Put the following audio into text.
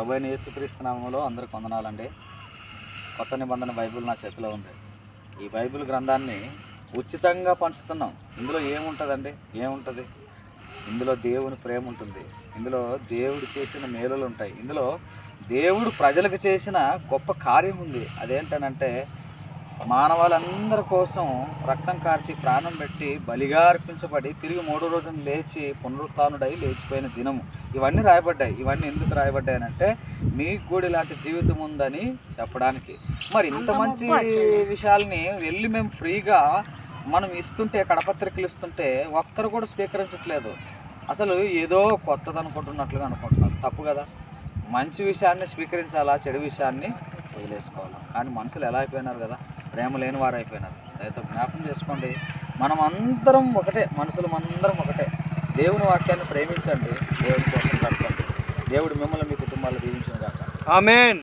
ప్రభు యేసుక్రీస్తునామంలో అందరికి వందనాలండి. కొత్త నిబంధన బైబిల్ నా చేతిలో ఉంది. ఈ బైబిల్ గ్రంథాన్ని ఉచితంగా పంచుతున్నాం. ఇందులో ఏముంటుందండి? ఏముంటుంది? ఇందులో దేవుని ప్రేమ ఉంటుంది. ఇందులో దేవుడు చేసిన మేలులు ఉంటాయి. ఇందులో దేవుడు ప్రజలకు చేసిన గొప్ప కార్యం ఉంది. అదేంటనంటే మానవాళందరి కోసం రక్తం కార్చి ప్రాణం పెట్టి బలిగా అర్పించబడి తిరిగి మూడో రోజున లేచి పునరుత్డై లేచిపోయిన దినము. ఇవన్నీ రాయబడ్డాయి. ఇవన్నీ ఎందుకు రాయబడ్డాయి అంటే మీకు కూడా ఇలాంటి జీవితం ఉందని చెప్పడానికి. మరి ఇంత మంచి విషయాల్ని వెళ్ళి మేము ఫ్రీగా మనం ఇస్తుంటే కడపత్రికలు ఇస్తుంటే ఒక్కరు కూడా స్వీకరించట్లేదు. అసలు ఏదో కొత్తది అనుకుంటున్నట్లుగా అనుకుంటున్నారు. తప్పు కదా. మంచి విషయాన్ని స్వీకరించాలా చెడు విషయాన్ని వదిలేసుకోవాలా. కానీ మనుషులు ఎలా అయిపోయినారు కదా. ప్రేమ లేని వారు అయిపోయినారు దయతో జ్ఞాపకం చేసుకోండి. మనం అందరం ఒకటే మనుషులు అందరం ఒకటే. దేవుని వాక్యాన్ని ప్రేమించండి. దేవుని కోసం కట్టండి దేవుడు మిమ్మల్ని మీ కుటుంబాలు దీవించిన కాక ఆమెన్.